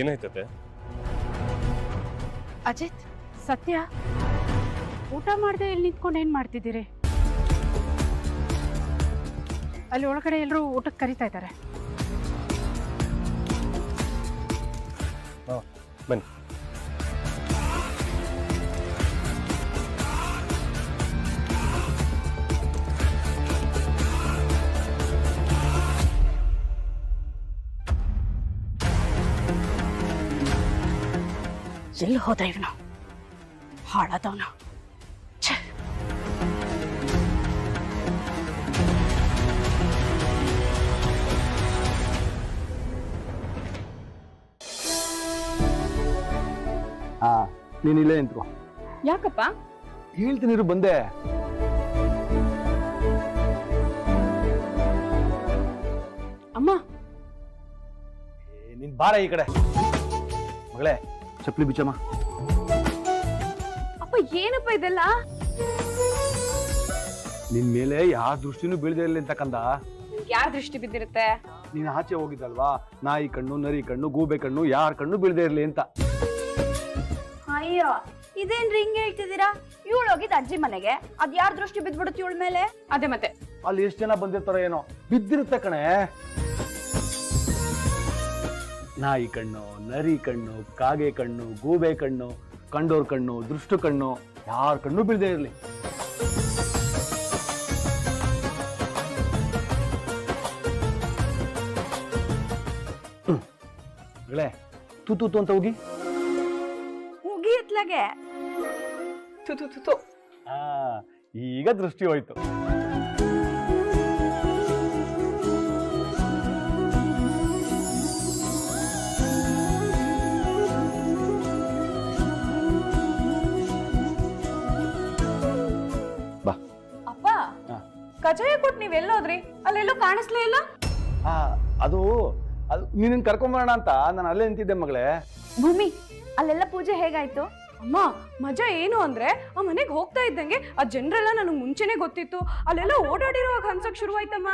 ಏನಾಯ್ತತೆ? ಅಜಿತ್ ಸತ್ಯ? ಊಟ ಮಾಡದೆ ಇಲ್ಲಿ ನಿಂತ್ಕೊಂಡು ಏನ್ ಮಾಡ್ತಿದ್ದೀರಿ? ಅಲ್ಲಿ ಒಳಗಡೆ ಎಲ್ಲರೂ ಊಟಕ್ಕೆ ಕರಿತಾ ಇದ್ದಾರೆ. ಬನ್ನಿ. ಎಲ್ಲಿ ಹೋದ ಇವನು? ಹಾಳಾದವನು. ಹಾ ನೀನ್ ಇಲ್ಲೇ ನಿಂತ್ಕೋ. ಯಾಕಪ್ಪ? ಹೇಳ್ತೀನಿ ಇರು ಬಂದೆ. ಅಮ್ಮ. ಏ, ನೀನ್ ಬಾರ ಈ ಕಡೆ. ಮಗಳೇ ಚಪ್ಲಿ ಬಿಚ್ಚಮ್ಮ. ಅಪ್ಪ ಏನಪ್ಪ ಇದೆಲ್ಲ? ನಿನ್ ಮೇಲೆ ಯಾರ ದೃಷ್ಟಿನೂ ಬೀಳದೇ ಇರಲಿ ಅಂತ ಕಂದ. ಯಾರ ದೃಷ್ಟಿ ಬಿದ್ದಿರುತ್ತೆ? ನೀನ್ ಆಚೆ ಹೋಗಿದ್ದಲ್ವಾ? ನಾಯಿ ಕಣ್ಣು ನರಿ ಕಣ್ಣು ಗೂಬೆ ಕಣ್ಣು ಯಾರ ಕಣ್ಣು ಬೀಳದೇ ಇರ್ಲಿ ಅಂತ. ಅಯ್ಯೋ ಇದೇನ್ರಿ ರಿಂಗ್ ಹೇಳ್ತಿದ್ದೀರಾ? ಇವಳು ಹೋಗಿದ್ ಅಜ್ಜಿ ಮನೆಗೆ. ಅದ್ ಯಾರ್ ದೃಷ್ಟಿ ಬಿದ್ಬಿಡುತ್ತೆ ಇವಳ ಮೇಲೆ? ಅದೇ ಮತ್ತೆ. ಅಲ್ಲಿ ಎಷ್ಟು ಜನ ಬಂದಿರ್ತಾರೋ ಏನೋ. ಬಿದ್ದಿರುತ್ತೆ ಕಣೆ. ನಾಯಿ ಕಣ್ಣು ನರಿ ಕಣ್ಣು ಕಾಗೆ ಕಣ್ಣು ಗೂಬೆ ಕಣ್ಣು ಕಂಡೋರ್ ಕಣ್ಣು ದೃಷ್ಟು ಕಣ್ಣು ಯಾರ ಕಣ್ಣು ಬೀಳದೇ ಇರ್ಲಿ. ತು ಅಂತ ಹೋಗಿ. ಹೋಗಿ ಎತ್ಲಾಗೆ. ತು ತು ತು ತು. ಆ ಈಗ ದೃಷ್ಟಿ ಹೋಯ್ತು. ಕಜಾಯ ಕೊಟ್ಟು ನೀವೆಲ್ಲೋದ್ರಿ ಅಲ್ಲೆಲ್ಲೋ ಕಾಣಿಸ್ಲೇ ಇಲ್ಲ? ಆ, ಅದು ಅದು ನೀನು ಕರ್ಕೊಂಬರೋಣ ಅಂತ ನಾನು ಅಲ್ಲೇ ನಿಂತಿದ್ದೆ ಮಗಳೇ. ಭೂಮಿ ಅಲ್ಲೆಲ್ಲ ಪೂಜೆ ಹೇಗಾಯ್ತು? ಅಮ್ಮ ಮಜಾ ಏನು ಅಂದ್ರೆ ಆ ಮನೆಗೆ ಹೋಗ್ತಾ ಇದ್ದಂಗೆ ಆ ಜನರೆಲ್ಲ ನನಗೆ ಮುಂಚೆನೆ ಗೊತ್ತಿತ್ತು. ಅಲ್ಲೆಲ್ಲ ಓಡಾಡಿರುವಾಗ ಅನ್ಸಕ್ ಶುರುವಾಯ್ತಮ್ಮ.